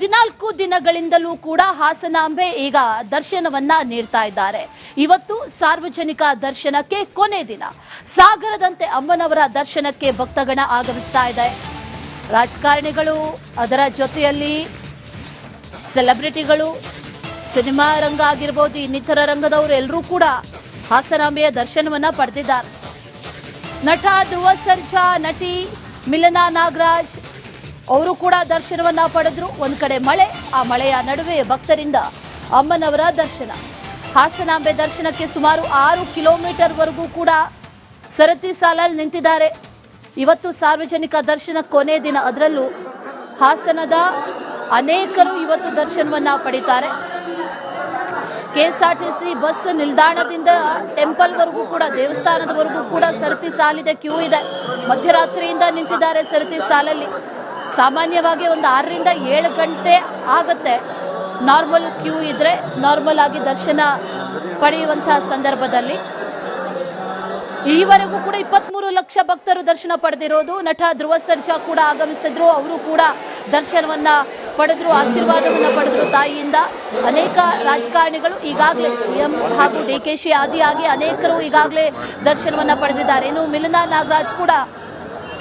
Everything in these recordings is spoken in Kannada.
ಹದಿನಾಲ್ಕು ದಿನಗಳಿಂದಲೂ ಕೂಡ ಹಾಸನಾಂಬೆ ಈಗ ದರ್ಶನವನ್ನ ನೀಡ್ತಾ ಇದ್ದಾರೆ. ಇವತ್ತು ಸಾರ್ವಜನಿಕ ದರ್ಶನಕ್ಕೆ ಕೊನೆ ದಿನ. ಸಾಗರದಂತೆ ಅಮ್ಮನವರ ದರ್ಶನಕ್ಕೆ ಭಕ್ತಗಣ ಆಗಮಿಸ್ತಾ ಇದೆ. ರಾಜಕಾರಣಿಗಳು ಅದರ ಜೊತೆಯಲ್ಲಿ ಸೆಲೆಬ್ರಿಟಿಗಳು, ಸಿನಿಮಾ ರಂಗ ಆಗಿರ್ಬೋದು, ಇನ್ನಿತರ ರಂಗದವರು ಎಲ್ಲರೂ ಕೂಡ ಹಾಸನಾಂಬೆಯ ದರ್ಶನವನ್ನ ಪಡೆದಿದ್ದಾರೆ. ನಟ ಧ್ರುವ ಸರ್ಜಾ, ನಟಿ ಮಿಲನಾ ನಾಗರಾಜ್ ಅವರು ಕೂಡ ದರ್ಶನವನ್ನ ಪಡೆದ್ರು. ಒಂದು ಕಡೆ ಮಳೆ, ಆ ಮಳೆಯ ನಡುವೆ ಭಕ್ತರಿಂದ ಅಮ್ಮನವರ ದರ್ಶನ. ಹಾಸನಾಂಬೆ ದರ್ಶನಕ್ಕೆ ಸುಮಾರು ಆರು ಕಿಲೋಮೀಟರ್ ವರೆಗೂ ಕೂಡ ಸರತಿ ಸಾಲಲ್ಲಿ ನಿಂತಿದ್ದಾರೆ. ಇವತ್ತು ಸಾರ್ವಜನಿಕ ದರ್ಶನ ಕೊನೆ ದಿನ. ಅದರಲ್ಲೂ ಹಾಸನದ ಅನೇಕರು ಇವತ್ತು ದರ್ಶನವನ್ನ ಪಡಿತಾರೆ. ಕೆಎಸ್ಆರ್ಟಿಸಿ ಬಸ್ ನಿಲ್ದಾಣದಿಂದ ಟೆಂಪಲ್ವರೆಗೂ ಕೂಡ ದೇವಸ್ಥಾನದವರೆಗೂ ಕೂಡ ಸರತಿ ಸಾಲಿದೆ. ಕ್ಯೂ ಇದೆ. ಮಧ್ಯರಾತ್ರಿಯಿಂದ ನಿಂತಿದ್ದಾರೆ ಸರತಿ ಸಾಲಲ್ಲಿ. ಸಾಮಾನ್ಯವಾಗಿ ಒಂದು ಆರರಿಂದ ಏಳು ಗಂಟೆ ಆಗುತ್ತೆ. ನಾರ್ಮಲ್ ಕ್ಯೂ ಇದ್ರೆ ನಾರ್ಮಲ್ ಆಗಿ ದರ್ಶನ ಪಡೆಯುವಂತಹ ಸಂದರ್ಭದಲ್ಲಿ. ಈವರೆಗೂ ಕೂಡ ಇಪ್ಪತ್ಮೂರು ಲಕ್ಷ ಭಕ್ತರು ದರ್ಶನ ಪಡೆದಿರೋದು. ನಟ ಧ್ರುವ ಸರ್ಜಾ ಕೂಡ ಆಗಮಿಸಿದ್ರು. ಅವರು ಕೂಡ ದರ್ಶನವನ್ನ ಪಡೆದ್ರು, ಆಶೀರ್ವಾದವನ್ನ ಪಡೆದ್ರು ತಾಯಿಯಿಂದ. ಅನೇಕ ರಾಜಕಾರಣಿಗಳು ಈಗಾಗಲೇ ಸಿಎಂ ಹಾಗೂ ಡಿ ಕೆ ಶಿ ಆದಿಯಾಗಿ ಅನೇಕರು ಈಗಾಗಲೇ ದರ್ಶನವನ್ನ ಪಡೆದಿದ್ದಾರೆ. ಇನ್ನು ಮಿಲನಾ ನಾಗರಾಜ್ ಕೂಡ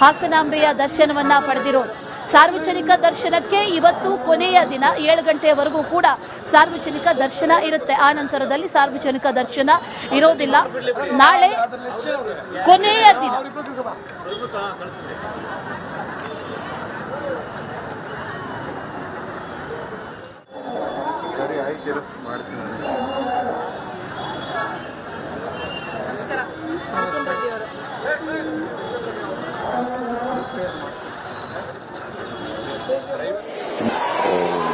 ಹಾಸನಾಂಬೆಯ ದರ್ಶನವನ್ನ ಪಡೆದಿರೋದು ಸಾರ್ವಜನಿಕ ದರ್ಶನಕ್ಕೆ ಇವತ್ತು ಕೊನೆಯ ದಿನ, ಏಳು ಗಂಟೆಯವರೆಗೂ ಕೂಡ ಸಾರ್ವಜನಿಕ ದರ್ಶನ ಇರುತ್ತೆ. ಆ ನಂತರದಲ್ಲಿ ಸಾರ್ವಜನಿಕ ದರ್ಶನ ಇರೋದಿಲ್ಲ. ನಾಳೆ ಕೊನೆಯ ದಿನ. ನಮಸ್ಕಾರ.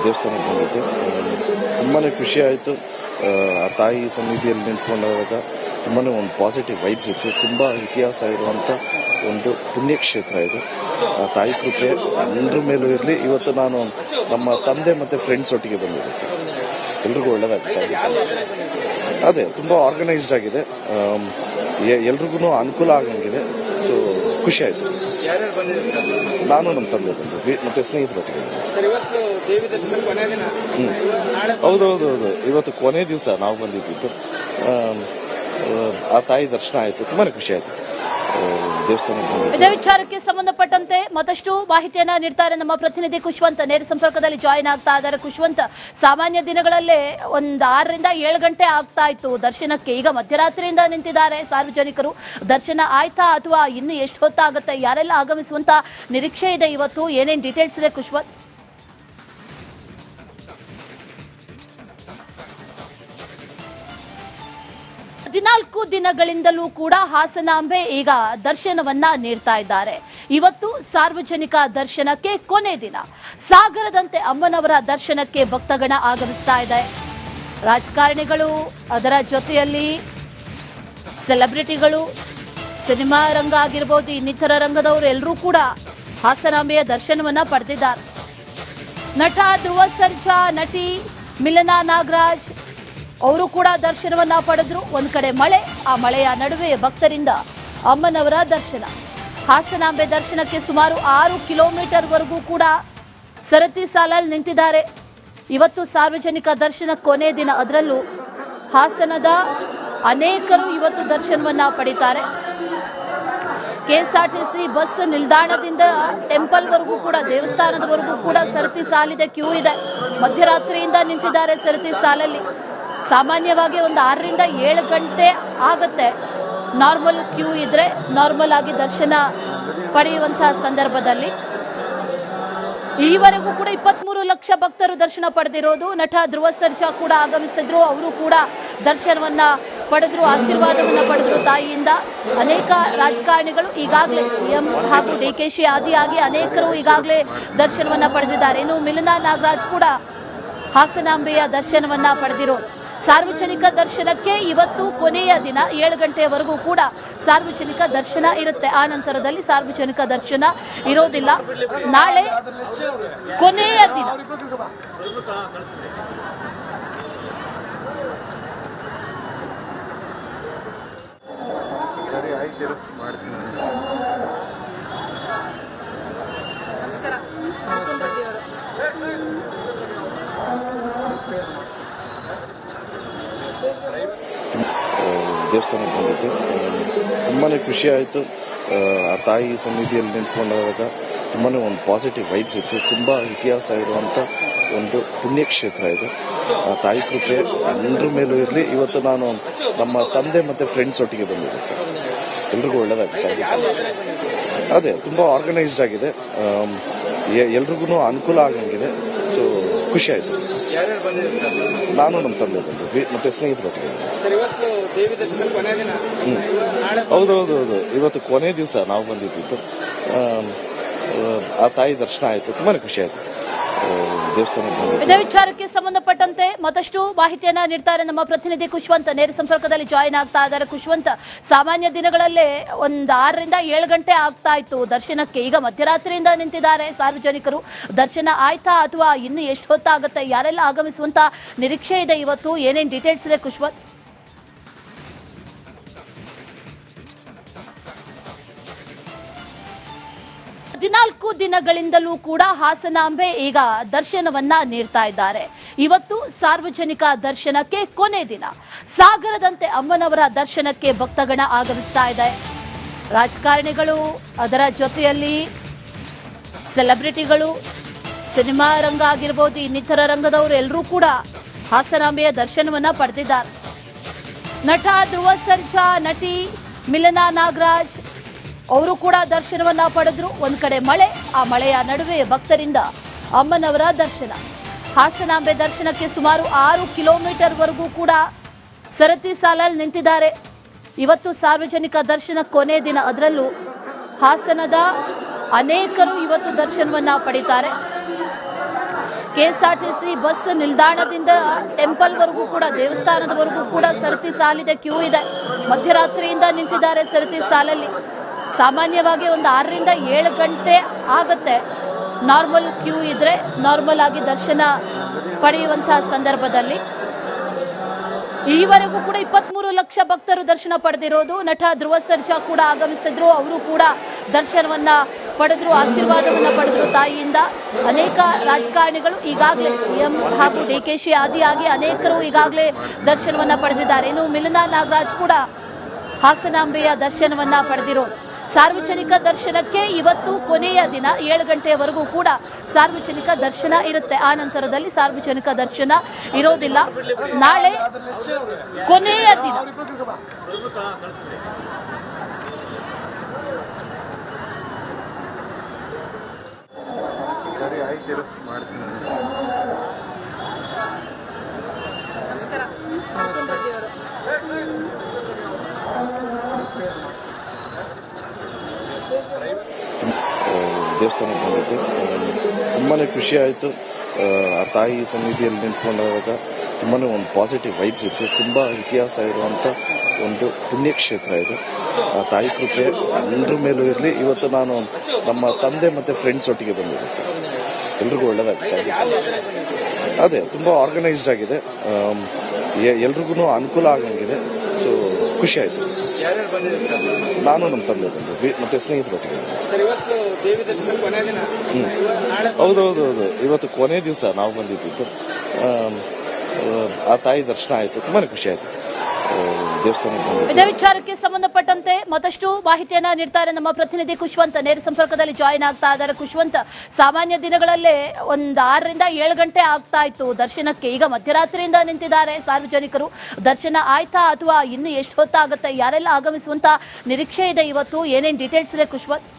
ದೇವಸ್ಥಾನಕ್ಕೆ ಬಂದಿದ್ದೆ. ತುಂಬಾ ಖುಷಿ ಆಯಿತು. ಆ ತಾಯಿ ಸನ್ನಿಧಿಯಲ್ಲಿ ನಿಂತ್ಕೊಂಡಾಗ ತುಂಬಾ ಒಂದು ಪಾಸಿಟಿವ್ ವೈಬ್ಸ್ ಇತ್ತು. ತುಂಬ ಇತಿಹಾಸ ಇರುವಂಥ ಒಂದು ಪುಣ್ಯಕ್ಷೇತ್ರ ಇದು. ಆ ತಾಯಿ ಕೃಪೆ ಎಲ್ಲರ ಮೇಲೂ ಇರಲಿ. ಇವತ್ತು ನಾನು ನಮ್ಮ ತಂದೆ ಮತ್ತು ಫ್ರೆಂಡ್ಸ್ ಒಟ್ಟಿಗೆ ಬಂದಿದ್ದೆ ಸರ್. ಎಲ್ರಿಗೂ ಒಳ್ಳೇದಾಗ್ತಾ ಅದೇ, ತುಂಬ ಆರ್ಗನೈಸ್ಡ್ ಆಗಿದೆ. ಎಲ್ರಿಗೂ ಅನುಕೂಲ ಆಗಂಗಿದೆ. ಸೊ ಖುಷಿ ಆಯಿತು. ನಾನು ನಮ್ಮ ತಂದೆ ಬಂದಿದ್ವಿ ಮತ್ತೆ ಸ್ನೇಹಿತರು ಹೌದು ಹೌದು ಹೌದು. ಇವತ್ತು ಕೊನೆ ದಿವಸ ನಾವು ಬಂದಿದ್ದು. ಆ ತಾಯಿ ದರ್ಶನ ಆಯಿತು ತುಂಬಾ ಖುಷಿ ಆಯಿತು. ವಿಚಾರಕ್ಕೆ ಸಂಬಂಧಪಟ್ಟಂತೆ ಮತ್ತಷ್ಟು ಮಾಹಿತಿಯನ್ನ ನೀಡ್ತಾರೆ ನಮ್ಮ ಪ್ರತಿನಿಧಿ ಖುಷ್ವಂತ್ ನೇರ ಸಂಪರ್ಕದಲ್ಲಿ ಜಾಯಿನ್ ಆಗ್ತಾ ಇದ್ದಾರೆ ಖುಷ್ವಂತ್ ಸಾಮಾನ್ಯ ದಿನಗಳಲ್ಲೇ ಒಂದ್ ಆರರಿಂದ ಏಳು ಗಂಟೆ ಆಗ್ತಾ ಇತ್ತು ದರ್ಶನಕ್ಕೆ. ಈಗ ಮಧ್ಯರಾತ್ರಿಯಿಂದ ನಿಂತಿದ್ದಾರೆ ಸಾರ್ವಜನಿಕರು. ದರ್ಶನ ಆಯ್ತಾ ಅಥವಾ ಇನ್ನು ಎಷ್ಟು ಹೊತ್ತಾಗುತ್ತೆ, ಯಾರೆಲ್ಲ ಆಗಮಿಸುವಂತ ನಿರೀಕ್ಷೆ ಇದೆ ಇವತ್ತು? ಏನೇನ್ ಡೀಟೇಲ್ಸ್ ಇದೆ ಖುಷ್ವಂತ್ ಹದಿನಾಲ್ಕು ದಿನಗಳಿಂದಲೂ ಕೂಡ ಹಾಸನಾಂಬೆ ಈಗ ದರ್ಶನವನ್ನ ನೀಡ್ತಾ ಇದ್ದಾರೆ. ಇವತ್ತು ಸಾರ್ವಜನಿಕ ದರ್ಶನಕ್ಕೆ ಕೊನೆ ದಿನ. ಸಾಗರದಂತೆ ಅಮ್ಮನವರ ದರ್ಶನಕ್ಕೆ ಭಕ್ತಗಣ ಆಗಮಿಸ್ತಾ ಇದೆ. ರಾಜಕಾರಣಿಗಳು ಅದರ ಜೊತೆಯಲ್ಲಿ ಸೆಲೆಬ್ರಿಟಿಗಳು, ಸಿನಿಮಾ ರಂಗ ಆಗಿರ್ಬೋದು, ಇನ್ನಿತರ ರಂಗದವರು ಎಲ್ಲರೂ ಕೂಡ ಹಾಸನಾಂಬೆಯ ದರ್ಶನವನ್ನ ಪಡೆದಿದ್ದಾರೆ. ನಟ ಧ್ರುವ ಸರ್ಜಾ, ನಟಿ ಮಿಲನಾ ನಾಗರಾಜ್ ಅವರು ಕೂಡ ದರ್ಶನವನ್ನ ಪಡೆದ್ರು. ಒಂದ್ ಕಡೆ ಮಳೆ, ಆ ಮಳೆಯ ನಡುವೆ ಭಕ್ತರಿಂದ ಅಮ್ಮನವರ ದರ್ಶನ. ಹಾಸನಾಂಬೆ ದರ್ಶನಕ್ಕೆ ಸುಮಾರು ಆರು ಕಿಲೋಮೀಟರ್ ವರೆಗೂ ಕೂಡ ಸರತಿ ಸಾಲಲ್ಲಿ ನಿಂತಿದ್ದಾರೆ. ಇವತ್ತು ಸಾರ್ವಜನಿಕ ದರ್ಶನ ಕೊನೆ ದಿನ. ಅದರಲ್ಲೂ ಹಾಸನದ ಅನೇಕರು ಇವತ್ತು ದರ್ಶನವನ್ನ ಪಡಿತಾರೆ. ಕೆಎಸ್ಆರ್ಟಿಸಿ ಬಸ್ ನಿಲ್ದಾಣದಿಂದ ಟೆಂಪಲ್ವರೆಗೂ ಕೂಡ ದೇವಸ್ಥಾನದವರೆಗೂ ಕೂಡ ಸರತಿ ಸಾಲಿದೆ, ಕ್ಯೂ ಇದೆ. ಮಧ್ಯರಾತ್ರಿಯಿಂದ ನಿಂತಿದ್ದಾರೆ ಸರತಿ ಸಾಲಲ್ಲಿ. ಸಾಮಾನ್ಯವಾಗಿ ಒಂದು ಆರರಿಂದ ಏಳು ಗಂಟೆ ಆಗುತ್ತೆ. ನಾರ್ಮಲ್ ಕ್ಯೂ ಇದ್ರೆ ನಾರ್ಮಲ್ ಆಗಿ ದರ್ಶನ ಪಡೆಯುವಂತಹ ಸಂದರ್ಭದಲ್ಲಿ. ಈವರೆಗೂ ಕೂಡ ಇಪ್ಪತ್ಮೂರು ಲಕ್ಷ ಭಕ್ತರು ದರ್ಶನ ಪಡೆದಿರೋದು. ನಟ ಧ್ರುವ ಸರ್ಜಾ ಕೂಡ ಆಗಮಿಸಿದ್ರು. ಅವರು ಕೂಡ ದರ್ಶನವನ್ನ ಪಡೆದ್ರು, ಆಶೀರ್ವಾದವನ್ನ ಪಡೆದ್ರು ತಾಯಿಯಿಂದ. ಅನೇಕ ರಾಜಕಾರಣಿಗಳು ಈಗಾಗಲೇ ಸಿಎಂ ಹಾಗೂ ಡಿ ಕೆ ಶಿ ಆದಿಯಾಗಿ ಅನೇಕರು ಈಗಾಗಲೇ ದರ್ಶನವನ್ನ ಪಡೆದಿದ್ದಾರೆ. ಇನ್ನು ಮಿಲನಾ ನಾಗರಾಜ್ ಕೂಡ ಹಾಸನಾಂಬೆಯ ದರ್ಶನವನ್ನ ಪಡೆದಿರೋದು ಸಾರ್ವಜನಿಕ ದರ್ಶನಕ್ಕೆ ಇವತ್ತು ಕೊನೆಯ ದಿನ ಏಳು ಗಂಟೆಯವರೆಗೂ ಕೂಡ ಸಾರ್ವಜನಿಕ ದರ್ಶನ ಇರುತ್ತೆ. ಆ ನಂತರದಲ್ಲಿ ಸಾರ್ವಜನಿಕ ದರ್ಶನ ಇರೋದಿಲ್ಲ. ನಾಳೆ ಕೊನೆಯ ದಿನ. ದೇವಸ್ಥಾನಕ್ಕೆ ಬಂದಿದ್ದೆ. ತುಂಬಾ ಖುಷಿ ಆಯಿತು. ಆ ತಾಯಿ ಸನ್ನಿಧಿಯಲ್ಲಿ ನಿಂತ್ಕೊಂಡಾಗ ತುಂಬಾ ಒಂದು ಪಾಸಿಟಿವ್ ವೈಬ್ಸ್ ಇತ್ತು. ತುಂಬ ಇತಿಹಾಸ ಇರುವಂಥ ಒಂದು ಪುಣ್ಯಕ್ಷೇತ್ರ ಇದು. ಆ ತಾಯಿ ಕೃಪೆ ಎಲ್ಲರ ಮೇಲೂ ಇರಲಿ. ಇವತ್ತು ನಾನು ನಮ್ಮ ತಂದೆ ಮತ್ತು ಫ್ರೆಂಡ್ಸ್ ಒಟ್ಟಿಗೆ ಬಂದಿದ್ದೆ ಸರ್. ಎಲ್ರಿಗೂ ಒಳ್ಳೇದಾಗುತ್ತೆ ಅದೇ, ತುಂಬ ಆರ್ಗನೈಸ್ಡ್ ಆಗಿದೆ. ಎಲ್ರಿಗೂ ಅನುಕೂಲ ಆಗಂಗಿದೆ. ಸೊ ಖುಷಿ ಆಯಿತು. ನಾನು ನಮ್ಮ ತಂದೆ ಬಂದಿದ್ವಿ ಮತ್ತೆ ಸ್ನೇಹಿತರೊಟ್ಟಿಗೆ ಹೌದು ಹೌದು ಹೌದು. ಇವತ್ತು ಕೊನೆ ದಿವಸ ನಾವು ಬಂದಿದ್ದಿತ್ತು ಆ ತಾಯಿ ದರ್ಶನ ಆಯಿತು ತುಂಬಾ ಖುಷಿ ಆಯಿತು. ಇದೇ ವಿಚಾರಕ್ಕೆ ಸಂಬಂಧಪಟ್ಟಂತೆ ಮತ್ತಷ್ಟು ಮಾಹಿತಿಯನ್ನ ನೀಡ್ತಾರೆ ನಮ್ಮ ಪ್ರತಿನಿಧಿ ಖುಷ್ವಂತ್ ನೇರ ಸಂಪರ್ಕದಲ್ಲಿ ಜಾಯಿನ್ ಆಗ್ತಾ ಇದ್ದಾರೆ ಖುಷ್ವಂತ್ ಸಾಮಾನ್ಯ ದಿನಗಳಲ್ಲೇ ಒಂದ್ ಆರರಿಂದ ಏಳು ಗಂಟೆ ಆಗ್ತಾ ಇತ್ತು ದರ್ಶನಕ್ಕೆ. ಈಗ ಮಧ್ಯರಾತ್ರಿಯಿಂದ ನಿಂತಿದ್ದಾರೆ ಸಾರ್ವಜನಿಕರು. ದರ್ಶನ ಆಯ್ತಾ ಅಥವಾ ಇನ್ನು ಎಷ್ಟು ಹೊತ್ತಾಗುತ್ತೆ, ಯಾರೆಲ್ಲ ಆಗಮಿಸುವಂತ ನಿರೀಕ್ಷೆ ಇದೆ ಇವತ್ತು? ಏನೇನ್ ಡೀಟೇಲ್ಸ್ ಇದೆ ಖುಷ್ವಂತ್ ಹದಿನಾಲ್ಕು ದಿನಗಳಿಂದಲೂ ಕೂಡ ಹಾಸನಾಂಬೆ ಈಗ ದರ್ಶನವನ್ನ ನೀಡ್ತಾ ಇದ್ದಾರೆ. ಇವತ್ತು ಸಾರ್ವಜನಿಕ ದರ್ಶನಕ್ಕೆ ಕೊನೆ ದಿನ. ಸಾಗರದಂತೆ ಅಮ್ಮನವರ ದರ್ಶನಕ್ಕೆ ಭಕ್ತಗಣ ಆಗಮಿಸ್ತಾ ಇದೆ. ರಾಜಕಾರಣಿಗಳು ಅದರ ಜೊತೆಯಲ್ಲಿ ಸೆಲೆಬ್ರಿಟಿಗಳು, ಸಿನಿಮಾ ರಂಗ ಆಗಿರ್ಬೋದು, ಇನ್ನಿತರ ರಂಗದವರು ಎಲ್ಲರೂ ಕೂಡ ಹಾಸನಾಂಬೆಯ ದರ್ಶನವನ್ನ ಪಡೆದಿದ್ದಾರೆ. ನಟ ಧ್ರುವ ಸರ್ಜಾ, ನಟಿ ಮಿಲನಾ ನಾಗರಾಜ್ ಅವರು ಕೂಡ ದರ್ಶನವನ್ನ ಪಡೆದ್ರು. ಒಂದ್ ಕಡೆ ಮಳೆ, ಆ ಮಳೆಯ ನಡುವೆ ಭಕ್ತರಿಂದ ಅಮ್ಮನವರ ದರ್ಶನ. ಹಾಸನಾಂಬೆ ದರ್ಶನಕ್ಕೆ ಸುಮಾರು ಆರು ಕಿಲೋಮೀಟರ್ ವರೆಗೂ ಕೂಡ ಸರತಿ ಸಾಲಲ್ಲಿ ನಿಂತಿದ್ದಾರೆ. ಇವತ್ತು ಸಾರ್ವಜನಿಕ ದರ್ಶನ ಕೊನೆ ದಿನ. ಅದರಲ್ಲೂ ಹಾಸನದ ಅನೇಕರು ಇವತ್ತು ದರ್ಶನವನ್ನ ಪಡಿತಾರೆ. ಕೆಎಸ್ಆರ್ಟಿಸಿ ಬಸ್ ನಿಲ್ದಾಣದಿಂದ ಟೆಂಪಲ್ವರೆಗೂ ಕೂಡ, ದೇವಸ್ಥಾನದವರೆಗೂ ಕೂಡ ಸರತಿ ಸಾಲಿದೆ ಕ್ಯೂ ಇದೆ. ಮಧ್ಯರಾತ್ರಿಯಿಂದ ನಿಂತಿದ್ದಾರೆ ಸರತಿ ಸಾಲಲ್ಲಿ. ಸಾಮಾನ್ಯವಾಗಿ ಒಂದು ಆರರಿಂದ ಏಳು ಗಂಟೆ ಆಗುತ್ತೆ. ನಾರ್ಮಲ್ ಕ್ಯೂ ಇದ್ರೆ ನಾರ್ಮಲ್ ಆಗಿ ದರ್ಶನ ಪಡೆಯುವಂತಹ ಸಂದರ್ಭದಲ್ಲಿ. ಈವರೆಗೂ ಕೂಡ ಇಪ್ಪತ್ಮೂರು ಲಕ್ಷ ಭಕ್ತರು ದರ್ಶನ ಪಡೆದಿರೋದು. ನಟ ಧ್ರುವ ಸರ್ಜಾ ಕೂಡ ಆಗಮಿಸಿದ್ರು. ಅವರು ಕೂಡ ದರ್ಶನವನ್ನ ಪಡೆದ್ರು, ಆಶೀರ್ವಾದವನ್ನ ಪಡೆದ್ರು ತಾಯಿಯಿಂದ. ಅನೇಕ ರಾಜಕಾರಣಿಗಳು ಈಗಾಗಲೇ ಸಿಎಂ ಹಾಗೂ ಡಿ ಕೆ ಶಿ ಆದಿಯಾಗಿ ಅನೇಕರು ಈಗಾಗಲೇ ದರ್ಶನವನ್ನ ಪಡೆದಿದ್ದಾರೆ. ಇನ್ನು ಮಿಲನಾ ನಾಗರಾಜ್ ಕೂಡ ಹಾಸನಾಂಬೆಯ ದರ್ಶನವನ್ನ ಪಡೆದಿರೋದು. ಸಾರ್ವಜನಿಕ ದರ್ಶನಕ್ಕೆ ಇವತ್ತು ಕೊನೆಯ ದಿನ ಏಳು ಗಂಟೆಯವರೆಗೂ ಕೂಡ ಸಾರ್ವಜನಿಕ ದರ್ಶನ ಇರುತ್ತೆ. ಆ ನಂತರದಲ್ಲಿ ಸಾರ್ವಜನಿಕ ದರ್ಶನ ಇರೋದಿಲ್ಲ. ನಾಳೆ ಕೊನೆಯ ದಿನ. ನಮಸ್ಕಾರ. ದೇವಸ್ಥಾನಕ್ಕೆ ಬಂದಿದ್ದೆ. ತುಂಬಾ ಖುಷಿ ಆ ತಾಯಿ ಸನ್ನಿಧಿಯಲ್ಲಿ ನಿಂತ್ಕೊಂಡಾಗ ತುಂಬಾ ಒಂದು ಪಾಸಿಟಿವ್ ವೈಬ್ಸ್ ಇತ್ತು. ತುಂಬ ಇತಿಹಾಸ ಇರುವಂಥ ಒಂದು ಪುಣ್ಯಕ್ಷೇತ್ರ ಇದು. ಆ ತಾಯಿ ಕೃಪೆ ಎಲ್ಲರ ಮೇಲೂ ಇರಲಿ. ಇವತ್ತು ನಾನು ನಮ್ಮ ತಂದೆ ಮತ್ತು ಫ್ರೆಂಡ್ಸ್ ಒಟ್ಟಿಗೆ ಬಂದಿದ್ದೆ ಸರ್. ಎಲ್ರಿಗೂ ಒಳ್ಳೆಯದಾಗಿದೆ ಅದೇ, ತುಂಬ ಆರ್ಗನೈಸ್ಡ್ ಆಗಿದೆ. ಎಲ್ರಿಗೂ ಅನುಕೂಲ ಆಗಂಗಿದೆ. ಸೊ ಖುಷಿ ಆಯಿತು. ಯಾರ್ಯಾರು ಬಂದಿದ್ರು ಸರ್ ನಾನು ನಮ್ಮ ತಂದೆ ಬಂದಿದ್ವಿ ಮತ್ತೆ ಸ್ನೇಹಿತರು ನಾಳೆ ಹೌದೌದು ಹೌದು ಇವತ್ತು ಕೊನೆ ದಿವಸ ನಾವು ಬಂದಿದ್ದು. ಆ ತಾಯಿ ದರ್ಶನ ಆಯಿತು. ತುಂಬಾ ಖುಷಿ ಆಯಿತು. ವಿಚಾರಕ್ಕೆ ಸಂಬಂಧಪಟ್ಟಂತೆ ಮತ್ತಷ್ಟು ಮಾಹಿತಿಯನ್ನ ನೀಡ್ತಾರೆ ನಮ್ಮ ಪ್ರತಿನಿಧಿ ಖುಷ್ವಂತ ನೇರ ಸಂಪರ್ಕದಲ್ಲಿ ಜಾಯಿನ್ ಆಗ್ತಾ ಇದ್ದಾರೆ ಖುಷ್ವಂತ ಸಾಮಾನ್ಯ ದಿನಗಳಲ್ಲೇ ಒಂದ್ ಆರರಿಂದ ಏಳು ಗಂಟೆ ಆಗ್ತಾ ಇತ್ತು ದರ್ಶನಕ್ಕೆ. ಈಗ ಮಧ್ಯರಾತ್ರಿಯಿಂದ ನಿಂತಿದ್ದಾರೆ ಸಾರ್ವಜನಿಕರು. ದರ್ಶನ ಆಯ್ತಾ ಅಥವಾ ಇನ್ನು ಎಷ್ಟು ಹೊತ್ತಾಗುತ್ತೆ, ಯಾರೆಲ್ಲ ಆಗಮಿಸುವಂತ ನಿರೀಕ್ಷೆ ಇದೆ ಇವತ್ತು? ಏನೇನ್ ಡೀಟೇಲ್ಸ್ ಇದೆ ಖುಷ್ವಂತ್